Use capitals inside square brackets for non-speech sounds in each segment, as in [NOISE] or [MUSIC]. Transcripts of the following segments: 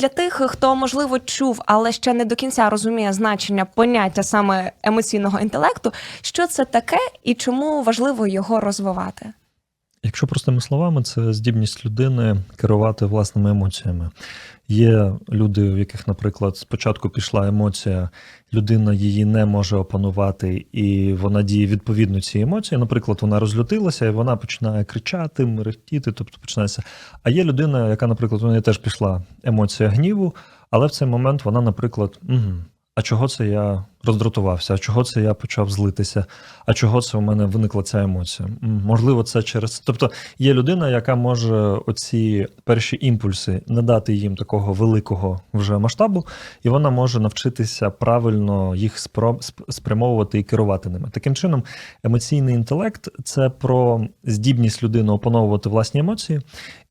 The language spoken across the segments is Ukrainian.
Для тих, хто можливо чув, але ще не до кінця розуміє значення поняття саме емоційного інтелекту, що це таке і чому важливо його розвивати? Якщо простими словами, це здібність людини керувати власними емоціями. Є люди, в яких, наприклад, спочатку пішла емоція, людина її не може опанувати, і вона діє відповідно цій емоції. Наприклад, вона розлютилася і вона починає кричати, мерехтіти, тобто починається. А є людина, яка, наприклад, у неї теж пішла емоція гніву, але в цей момент вона, наприклад, угу, а чого це я роздратувався? А чого це я почав злитися? А чого це у мене виникла ця емоція? Можливо, це через. Тобто є людина, яка може оці перші імпульси надати їм такого великого вже масштабу, і вона може навчитися правильно їх спрямовувати і керувати ними. Таким чином, емоційний інтелект це про здібність людини опановувати власні емоції.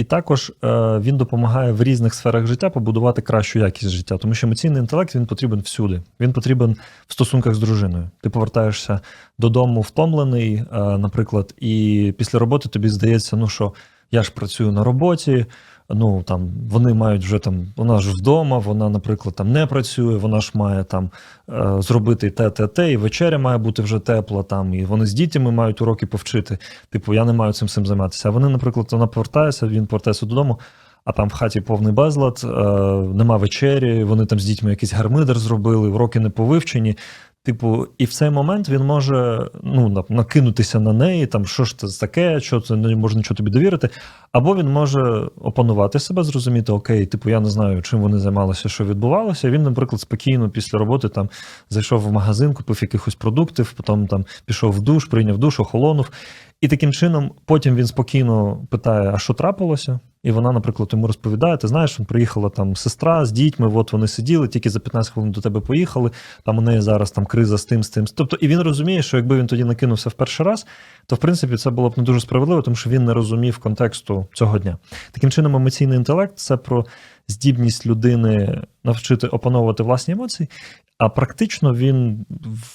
І також е, він допомагає в різних сферах життя побудувати кращу якість життя, тому що емоційний інтелект він потрібен всюди. Він потрібен в стосунках з дружиною. Ти повертаєшся додому втомлений, е, наприклад, і після роботи тобі здається, ну що я ж працюю на роботі. Ну там вони мають вже там, вона ж вдома, вона, наприклад, там не працює, вона ж має там е, зробити те, те, те, і вечеря має бути вже тепла, там, і вони з дітьми мають уроки повчити. Типу, я не маю цим всім займатися. А вони, наприклад, вона повертається, він повертається додому, а там в хаті повний безлад, е, нема вечері, вони там з дітьми якийсь гармидер зробили, уроки не повивчені. Типу, і в цей момент він може ну, накинутися на неї, там, що ж це таке, що це не можна нічого тобі довірити. Або він може опанувати себе, зрозуміти, окей, типу, я не знаю, чим вони займалися, що відбувалося. Він, наприклад, спокійно після роботи там зайшов в магазин, купив якихось продуктів, потім там пішов в душ, прийняв душ, охолонув. І таким чином потім він спокійно питає, а що трапилося? І вона, наприклад, йому розповідає: ти знаєш, приїхала там сестра з дітьми, от вони сиділи, тільки за 15 хвилин до тебе поїхали. Там у неї зараз там криза з тим, з тим. Тобто, і він розуміє, що якби він тоді накинувся в перший раз, то в принципі це було б не дуже справедливо, тому що він не розумів контексту цього дня. Таким чином, емоційний інтелект це про здібність людини навчити опановувати власні емоції, а практично він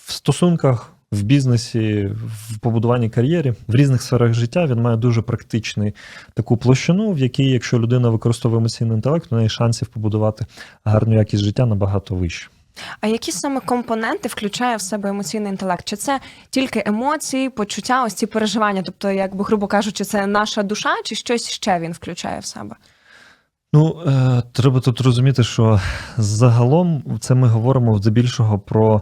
в стосунках. В бізнесі, в побудуванні кар'єри, в різних сферах життя він має дуже практичний таку площину, в якій, якщо людина використовує емоційний інтелект, у неї шансів побудувати гарну якість життя набагато вище. А які саме компоненти включає в себе емоційний інтелект? Чи це тільки емоції, почуття, ось ці переживання? Тобто, якби грубо кажучи, це наша душа, чи щось ще він включає в себе? Ну, е, треба тут розуміти, що загалом це ми говоримо здебільшого про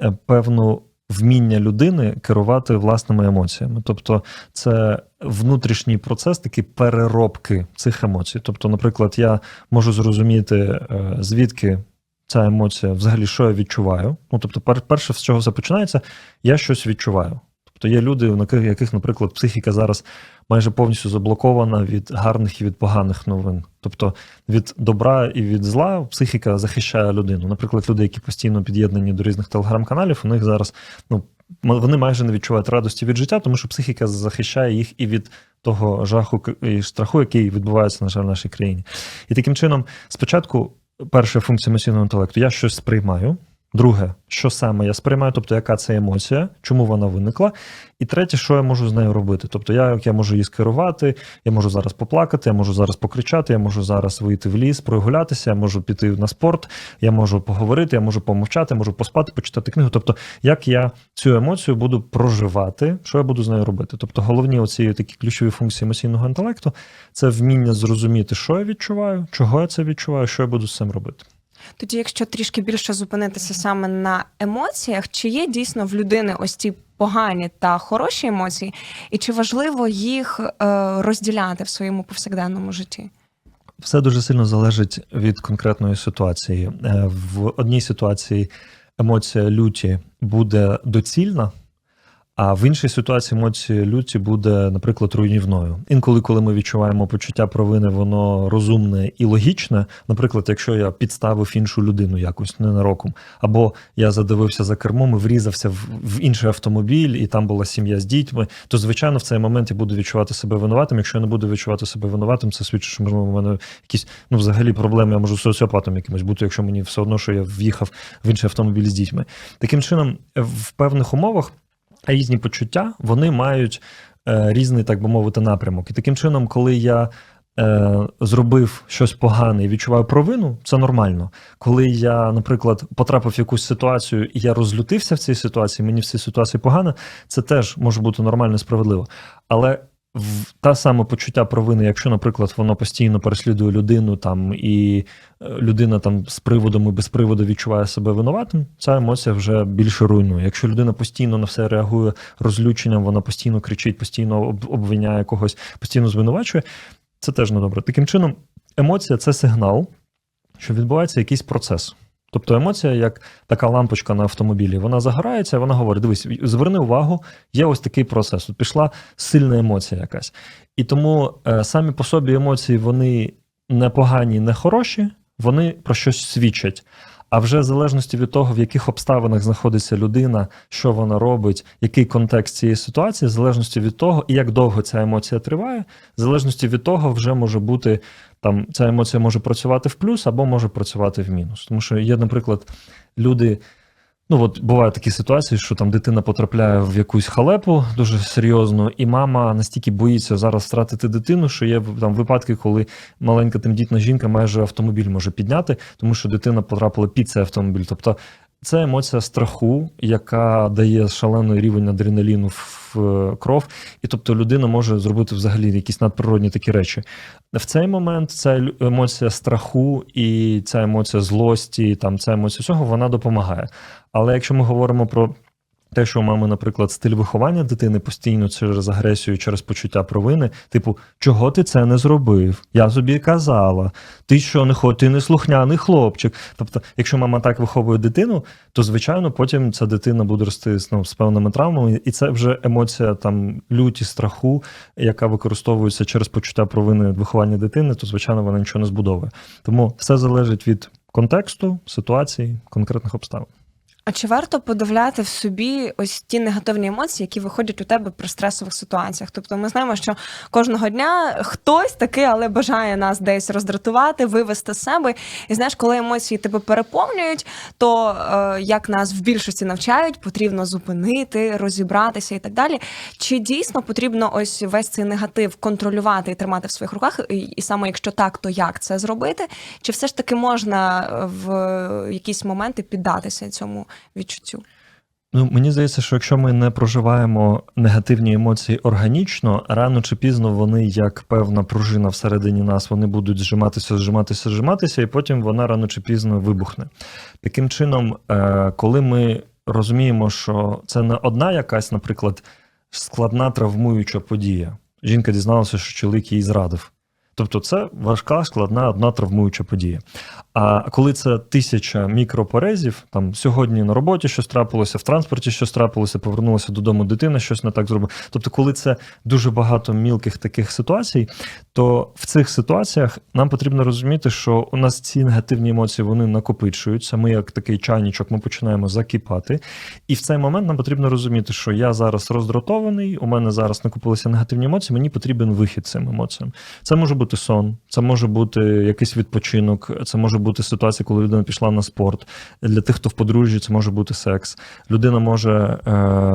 е, певну вміння людини керувати власними емоціями. Тобто, це внутрішній процес такі переробки цих емоцій. Тобто, наприклад, я можу зрозуміти, е, звідки ця емоція, взагалі, що я відчуваю. Ну, тобто, перше, з чого все починається, я щось відчуваю. Тобто є люди, у яких- наприклад, психіка зараз майже повністю заблокована від гарних і від поганих новин. Тобто від добра і від зла психіка захищає людину. Наприклад, люди, які постійно під'єднані до різних телеграм-каналів, у них зараз ну, вони майже не відчувають радості від життя, тому що психіка захищає їх і від того жаху і страху, який відбувається, на жаль, в нашій країні. І таким чином, спочатку, перша функція емоційного інтелекту, я щось сприймаю. Друге, що саме я сприймаю, тобто яка це емоція, чому вона виникла. І третє, що я можу з нею робити. Тобто, я, як я можу її скерувати, я можу зараз поплакати, я можу зараз покричати, я можу зараз вийти в ліс, прогулятися, я можу піти на спорт, я можу поговорити, я можу помовчати, можу поспати, почитати книгу. Тобто, як я цю емоцію буду проживати, що я буду з нею робити. Тобто, головні оці такі ключові функції емоційного інтелекту це вміння зрозуміти, що я відчуваю, чого я це відчуваю, що я буду з цим робити. Тоді, якщо трішки більше зупинитися саме на емоціях, чи є дійсно в людини ось ці погані та хороші емоції, і чи важливо їх е, розділяти в своєму повсякденному житті? Все дуже сильно залежить від конкретної ситуації. Е, В одній ситуації емоція люті буде доцільна, а в іншій ситуації емоція люті буде, наприклад, руйнівною. Інколи, коли ми відчуваємо почуття провини, воно розумне і логічне. Наприклад, якщо я підставив іншу людину якось ненароком, або я задивився за кермом і врізався в, в інший автомобіль, і там була сім'я з дітьми, то звичайно в цей момент я буду відчувати себе винуватим. Якщо я не буду відчувати себе винуватим, це свідчить, що можливо, у мене якісь ну взагалі проблеми. Я можу соціопатом якимось бути, якщо мені все одно, що я в'їхав в інший автомобіль з дітьми. Таким чином, в певних умовах різні почуття вони мають е, різний, так би мовити, напрямок. І таким чином, коли я е, зробив щось погане і відчуваю провину, це нормально. Коли я, наприклад, потрапив в якусь ситуацію і я розлютився в цій ситуації, мені в цій ситуації погано, це теж може бути нормально справедливо. Але та саме почуття провини, якщо, наприклад, воно постійно переслідує людину там і е, людина там з приводом і без приводу відчуває себе винуватим, ця емоція вже більше руйнує. Якщо людина постійно на все реагує розлюченням, вона постійно кричить, постійно об- обвиняє когось, постійно звинувачує, це теж недобре. Таким чином, емоція це сигнал, що відбувається якийсь процес. Тобто емоція, як така лампочка на автомобілі, вона загорається, вона говорить: дивись, зверни увагу, є ось такий процес. От пішла сильна емоція якась. І тому е, самі по собі емоції вони не погані, не хороші, вони про щось свідчать. А вже в залежності від того, в яких обставинах знаходиться людина, що вона робить, який контекст цієї ситуації, в залежності від того, і як довго ця емоція триває, в залежності від того, вже може бути там ця емоція може працювати в плюс або може працювати в мінус. Тому що є, наприклад, люди. Ну, от бувають такі ситуації, що там дитина потрапляє в якусь халепу дуже серйозно, і мама настільки боїться зараз втратити дитину, що є там випадки, коли маленька тимдітна жінка майже автомобіль може підняти, тому що дитина потрапила під цей автомобіль. Тобто це емоція страху, яка дає шалений рівень адреналіну в е, кров, і тобто людина може зробити взагалі якісь надприродні такі речі. В цей момент ця емоція страху і ця емоція злості, там ця емоція цього вона допомагає. Але якщо ми говоримо про те, що у мами, наприклад, стиль виховання дитини постійно через агресію, через почуття провини, типу, чого ти це не зробив? Я тобі казала, ти що не хо, ти не слухняний хлопчик. Тобто, якщо мама так виховує дитину, то звичайно потім ця дитина буде рости ну, з певними травмами, і це вже емоція там люті, страху, яка використовується через почуття провини виховання дитини, то звичайно вона нічого не збудовує. Тому все залежить від контексту, ситуації, конкретних обставин. А чи варто подавляти в собі ось ті негативні емоції, які виходять у тебе при стресових ситуаціях? Тобто ми знаємо, що кожного дня хтось такий, але бажає нас десь роздратувати, вивести з себе. І знаєш, коли емоції тебе переповнюють, то е, як нас в більшості навчають, потрібно зупинити, розібратися і так далі. Чи дійсно потрібно ось весь цей негатив контролювати і тримати в своїх руках? І, і саме якщо так, то як це зробити? Чи все ж таки можна е, в якісь моменти піддатися цьому відчуттю? Ну, мені здається, що якщо ми не проживаємо негативні емоції органічно, рано чи пізно вони, як певна пружина всередині нас, вони будуть зжиматися, зжиматися, зжиматися, і потім вона рано чи пізно вибухне. Таким чином, е, коли ми розуміємо, що це не одна якась, наприклад, складна травмуюча подія. Жінка дізналася, що чоловік її зрадив. Тобто це важка, складна, одна травмуюча подія. А коли це тисяча мікропорезів, там сьогодні на роботі щось трапилося, в транспорті щось трапилося, повернулася додому дитина, щось не так зробила. Тобто, коли це дуже багато мілких таких ситуацій, то в цих ситуаціях нам потрібно розуміти, що у нас ці негативні емоції вони накопичуються. Ми, як такий чайничок, ми починаємо закипати. І в цей момент нам потрібно розуміти, що я зараз роздратований, у мене зараз накопилися негативні емоції, мені потрібен вихід цим емоціям. Це може бути сон, це може бути якийсь відпочинок, це може бути ситуація, коли людина пішла на спорт. Для тих, хто в подружжі, це може бути секс. Людина може, е,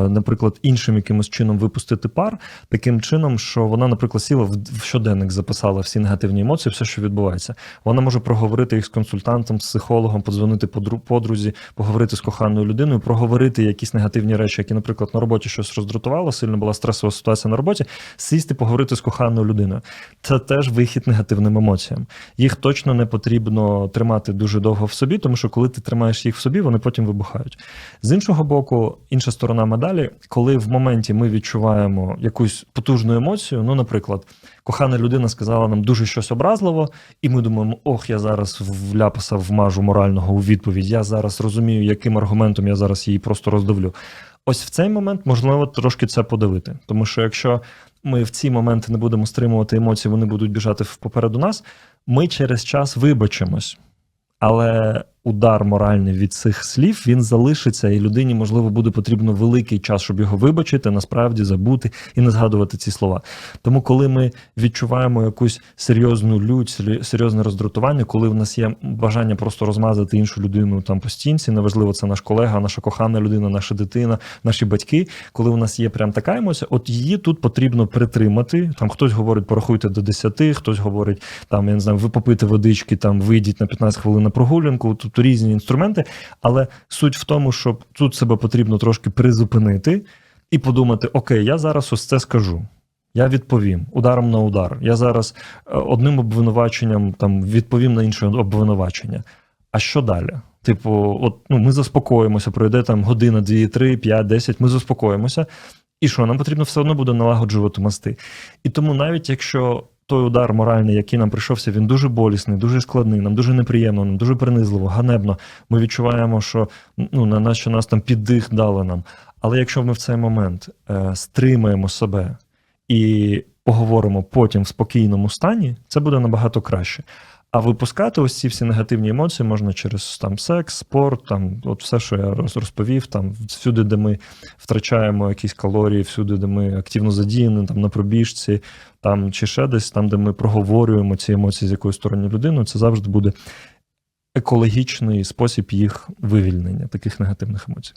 наприклад, іншим якимось чином випустити пар, таким чином, що вона, наприклад, сіла в щоденник, записала всі негативні емоції, все, що відбувається. Вона може проговорити їх з консультантом, з психологом, подзвонити подру- подрузі, поговорити з коханою людиною, проговорити якісь негативні речі, які, наприклад, на роботі щось роздратувало, сильно була стресова ситуація на роботі, сісти, поговорити з коханою людиною. Це теж вихід негативним емоціям. Їх точно не потрібно тримати дуже довго в собі, тому що коли ти тримаєш їх в собі, вони потім вибухають. З іншого боку, інша сторона медалі, коли в моменті ми відчуваємо якусь потужну емоцію, ну, наприклад, кохана людина сказала нам дуже щось образливо, і ми думаємо, ох, я зараз в ляпаса вмажу морального у відповідь. Я зараз розумію, яким аргументом я зараз її просто роздавлю. Ось в цей момент можливо трошки це подавити, тому що якщо ми в ці моменти не будемо стримувати емоції, вони будуть біжати попереду нас. Ми через час вибачимось. Але удар моральний від цих слів, він залишиться, і людині, можливо, буде потрібно великий час, щоб його вибачити, насправді забути і не згадувати ці слова. Тому, коли ми відчуваємо якусь серйозну лють, серйозне роздратування, коли в нас є бажання просто розмазати іншу людину там по стінці, неважливо, це наш колега, наша кохана людина, наша дитина, наші батьки. Коли у нас є прям така емоція, от її тут потрібно притримати. Там хтось говорить, порахуйте до 10, хтось говорить, там я не знаю, ви попити водички, там вийдіть на 15 хвилин на прогулянку. Тобто різні інструменти. Але суть в тому, що тут себе потрібно трошки призупинити і подумати: окей, я зараз ось це скажу. Я відповім ударом на удар. Я зараз е, одним обвинуваченням там відповім на інше обвинувачення. А що далі? Типу, от ну ми заспокоїмося, пройде там година, дві, три, п'ять, десять. Ми заспокоїмося. І що нам потрібно все одно буде налагоджувати мости. І тому, навіть якщо той удар моральний, який нам прийшовся, він дуже болісний, дуже складний, нам дуже неприємно, нам дуже принизливо, ганебно. Ми відчуваємо, що ну на нас, що нас там піддих дали нам. Але якщо ми в цей момент е, стримаємо себе і поговоримо потім в спокійному стані, це буде набагато краще. А випускати ось ці всі негативні емоції можна через там секс, спорт, там от все, що я роз- розповів, там всюди, де ми втрачаємо якісь калорії, всюди, де ми активно задіяні, там на пробіжці, там чи ще десь, там, де ми проговорюємо ці емоції з якоюсь сторони людиною, це завжди буде екологічний спосіб їх вивільнення таких негативних емоцій.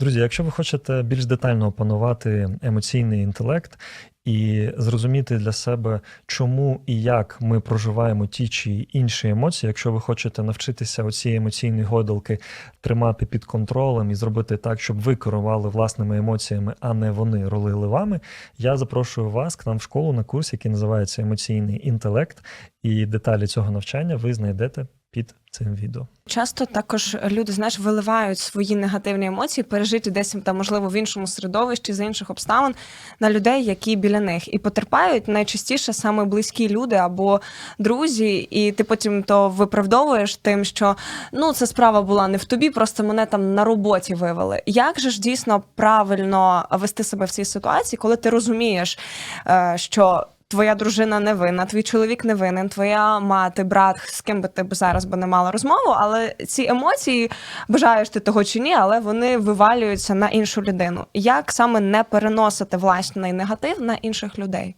Друзі, якщо ви хочете більш детально опанувати емоційний інтелект і зрозуміти для себе, чому і як ми проживаємо ті чи інші емоції, якщо ви хочете навчитися оці емоційні гойдалки тримати під контролем і зробити так, щоб ви керували власними емоціями, а не вони рулили вами, я запрошую вас к нам в школу на курс, який називається Емоційний інтелект, і деталі цього навчання ви знайдете під цим відео. Часто також люди, знаєш, виливають свої негативні емоції, пережиті десь там, можливо, в іншому середовищі, з інших обставин на людей, які біля них, і потерпають найчастіше саме близькі люди або друзі, і ти потім то виправдовуєш тим, що ну це справа була не в тобі, просто мене там на роботі вивели. Як же ж дійсно правильно вести себе в цій ситуації, коли ти розумієш, е, що твоя дружина не винна, твій чоловік не винен, твоя мати, брат, з ким би ти зараз би не мала розмову, але ці емоції, бажаєш ти того чи ні, але вони вивалюються на іншу людину. Як саме не переносити власний негатив на інших людей?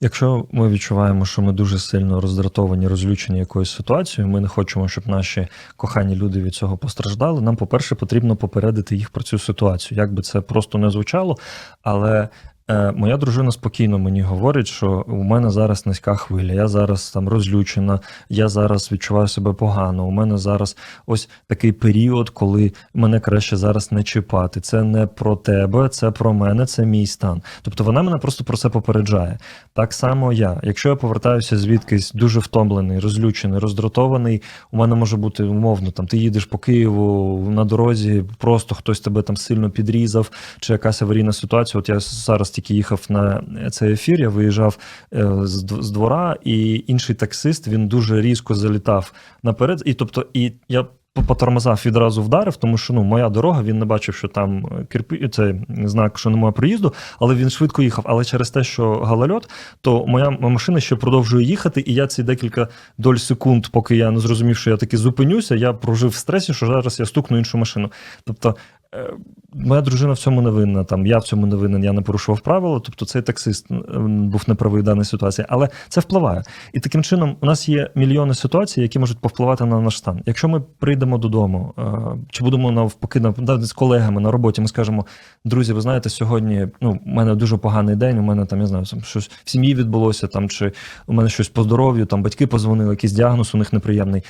Якщо ми відчуваємо, що ми дуже сильно роздратовані, розлючені якоюсь ситуацією, ми не хочемо, щоб наші кохані люди від цього постраждали. Нам, по-перше, потрібно попередити їх про цю ситуацію. Як би це просто не звучало, але. Е, Моя дружина спокійно мені говорить, що у мене зараз низька хвиля, я зараз там розлючена, я зараз відчуваю себе погано. У мене зараз ось такий період, коли мене краще зараз не чіпати. Це не про тебе, це про мене, це мій стан. Тобто вона мене просто про це попереджає. Так само я. Якщо я повертаюся звідкись дуже втомлений, розлючений, роздратований, у мене може бути умовно, там ти їдеш по Києву на дорозі, просто хтось тебе там сильно підрізав, чи якась аварійна ситуація. От я зараз тільки їхав на цей ефір, я виїжджав е, з, двора, і інший таксист він дуже різко залітав наперед. І тобто, і я по по тормозах відразу вдарив, тому що ну моя дорога, він не бачив, що там е, кирпи, це знак, що немає проїзду, але він швидко їхав. Але через те, що галальот, то моя машина ще продовжує їхати, і я ці декілька доль секунд, поки я не зрозумів, що я таки зупинюся, я прожив в стресі, що зараз я стукну іншу машину. Тобто. Е, Моя дружина в цьому не винна, там я в цьому не винен, я не порушував правила. Тобто цей таксист був неправий в даній ситуації, але це впливає. І таким чином у нас є мільйони ситуацій, які можуть повпливати на наш стан. Якщо ми прийдемо додому, е, чи будемо навпаки на з колегами на роботі, ми скажемо: друзі, ви знаєте, сьогодні ну, у мене дуже поганий день. У мене там я знаю, там щось в сім'ї відбулося, там чи у мене щось по здоров'ю, там батьки позвонили, якийсь діагноз у них неприємний.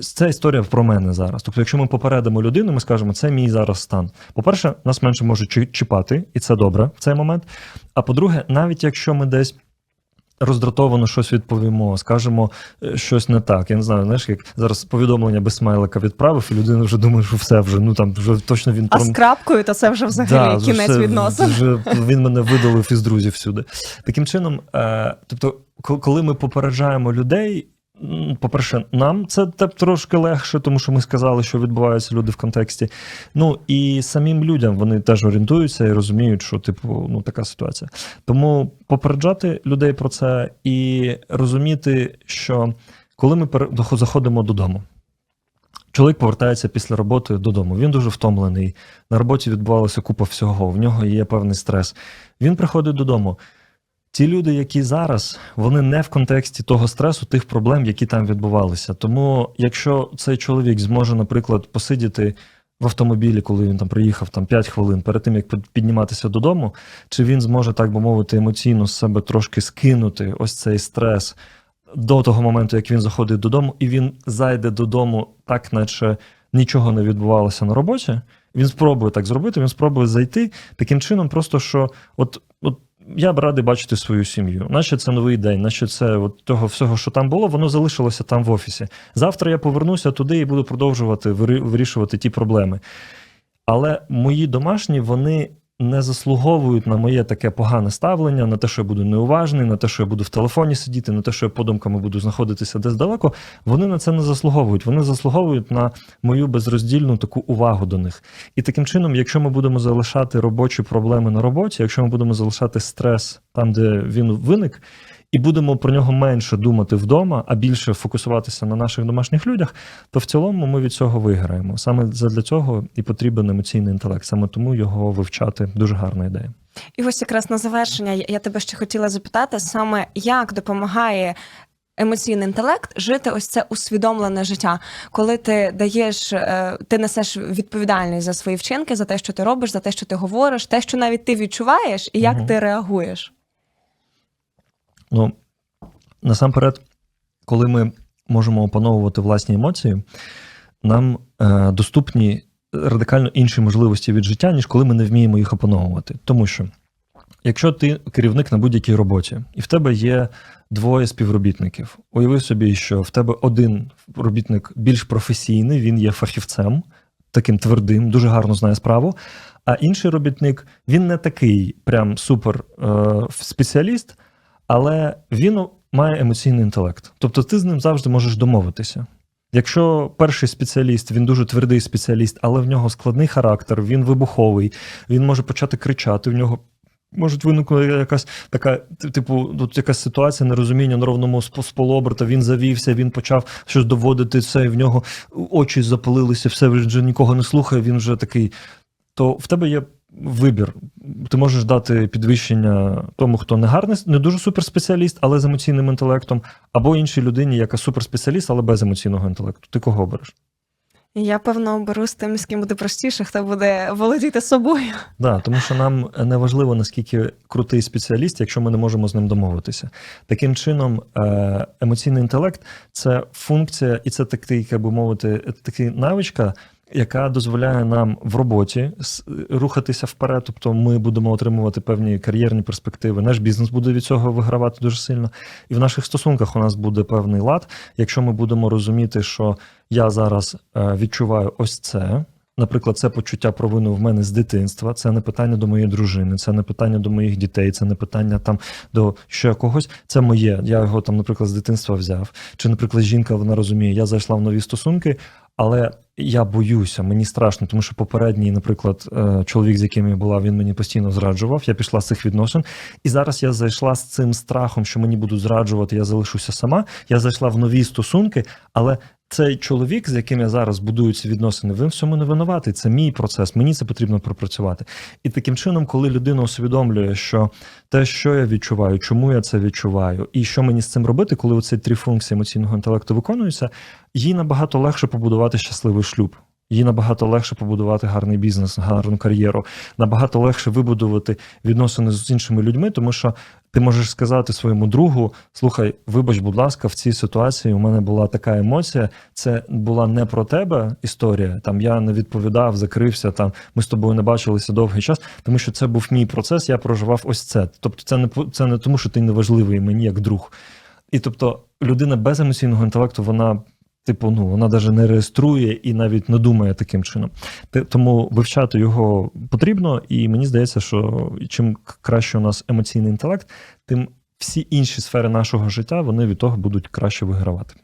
Це історія про мене зараз. Тобто, якщо ми попередимо людину, ми скажемо, це мій зараз стан. По-перше, нас менше можуть чіпати, і це добре в цей момент. А по-друге, навіть якщо ми десь. Роздратовано щось відповімо, скажемо е, щось не так. Я не знаю, знаєш, як зараз повідомлення без смайлика відправив, і людина вже думає, що все вже ну там вже точно він А про- з крапкою, то це вже взагалі Да, кінець вже- відносин. Вже [LAUGHS] він мене видалив із друзів всюди. Таким чином, е, тобто, коли ми попереджаємо людей. По-перше, нам це те- трошки легше, тому що ми сказали, що відбуваються люди в контексті. Ну і самим людям вони теж орієнтуються і розуміють, що типу ну така ситуація. Тому попереджати людей про це і розуміти, що коли ми заходимо додому, Чоловік повертається після роботи додому. Він дуже втомлений. На роботі відбувалася купа всього. В нього є певний стрес. Він приходить додому. Ті люди, які зараз, вони не в контексті того стресу, тих проблем, які там відбувалися. Тому, якщо цей чоловік зможе, наприклад, посидіти в автомобілі, коли він там приїхав там 5 хвилин перед тим, як підніматися додому, чи він зможе, так би мовити, емоційно з себе трошки скинути ось цей стрес до того моменту, як він заходить додому, і він зайде додому, так наче нічого не відбувалося на роботі. Він спробує так зробити, він спробує зайти таким чином, просто що от, я б радий бачити свою сім'ю, наче це новий день, наче це от того всього, що там було, воно залишилося там в офісі. Завтра я повернуся туди і буду продовжувати вирішувати ті проблеми. Але мої домашні вони не заслуговують на моє таке погане ставлення, на те, що я буду неуважний, на те, що я буду в телефоні сидіти, на те, що я подумками буду знаходитися десь далеко. Вони на це не заслуговують. Вони заслуговують на мою безроздільну таку увагу до них. І таким чином, якщо ми будемо залишати робочі проблеми на роботі, якщо ми будемо залишати стрес там, де він виник. І будемо про нього менше думати вдома, а більше фокусуватися на наших домашніх людях, то в цілому ми від цього виграємо. Саме для цього і потрібен емоційний інтелект. Саме тому його вивчати дуже гарна ідея. І ось якраз на завершення я тебе ще хотіла запитати саме, як допомагає емоційний інтелект жити ось це усвідомлене життя, коли ти даєш, е, ти несеш відповідальність за свої вчинки, за те, що ти робиш, за те, що ти говориш, те, що навіть ти відчуваєш, і як Мгм. ти реагуєш. Ну насамперед, коли ми можемо опановувати власні емоції, нам е, доступні радикально інші можливості від життя, ніж коли ми не вміємо їх опановувати. Тому що, якщо ти керівник на будь-якій роботі, і в тебе є двоє співробітників, уяви собі, що в тебе один робітник більш професійний, він є фахівцем, таким твердим, дуже гарно знає справу. А інший робітник він не такий прям супер е, спеціаліст, але він має емоційний інтелект. Тобто ти з ним завжди можеш домовитися. Якщо перший спеціаліст, він дуже твердий спеціаліст, але в нього складний характер, він вибуховий, він може почати кричати, в нього може виникнути якась така, типу, тут якась ситуація нерозуміння на ровному сп- він завівся, він почав щось доводити це, і в нього очі запалилися, все вже нікого не слухає, він вже такий. То в тебе є вибір. Ти можеш дати підвищення тому, хто не гарний, не дуже суперспеціаліст, але з емоційним інтелектом, або іншій людині, яка суперспеціаліст, але без емоційного інтелекту. Ти кого береш? Я певно оберу з тим, з ким буде простіше, хто буде володіти собою. Да, тому що нам не важливо, наскільки крутий спеціаліст, якщо ми не можемо з ним домовитися. Таким чином, е, емоційний інтелект це функція, і це такий, як би мовити, такий навичка. Яка дозволяє нам в роботі рухатися вперед, тобто ми будемо отримувати певні кар'єрні перспективи. Наш бізнес буде від цього вигравати дуже сильно. І в наших стосунках у нас буде певний лад, якщо ми будемо розуміти, що я зараз е, відчуваю ось це. Наприклад, це почуття провини в мене з дитинства. Це не питання до моєї дружини, це не питання до моїх дітей, це не питання там до ще когось. Це моє. Я його там, наприклад, з дитинства взяв. Чи, наприклад, жінка вона розуміє, я зайшла в нові стосунки, але я боюся, мені страшно, тому що попередній, наприклад, е, чоловік, з яким я була, він мені постійно зраджував. Я пішла з цих відносин, і зараз я зайшла з цим страхом, що мені будуть зраджувати, я залишуся сама. Я зайшла в нові стосунки, але цей чоловік, з яким я зараз будую ці відносини, він в цьому не винуватий. Це мій процес. Мені це потрібно пропрацювати. І таким чином, коли людина усвідомлює, що те, що я відчуваю, чому я це відчуваю, і що мені з цим робити, коли оці три функції емоційного інтелекту виконуються, їй набагато легше побудувати щасливий шлюб. Їй набагато легше побудувати гарний бізнес, гарну кар'єру, набагато легше вибудувати відносини з іншими людьми, тому що ти можеш сказати своєму другу: слухай, вибач, будь ласка, в цій ситуації у мене була така емоція. Це була не про тебе історія. Там я не відповідав, закрився. Там ми з тобою не бачилися довгий час, тому що це був мій процес. Я проживав ось це. Тобто, це не це не тому, що ти не важливий мені як друг. І тобто, людина без емоційного інтелекту, вона. Типу, ну вона навіть не реєструє і навіть не думає таким чином. Тому вивчати його потрібно, і мені здається, що чим краще у нас емоційний інтелект, тим всі інші сфери нашого життя вони від того будуть краще вигравати.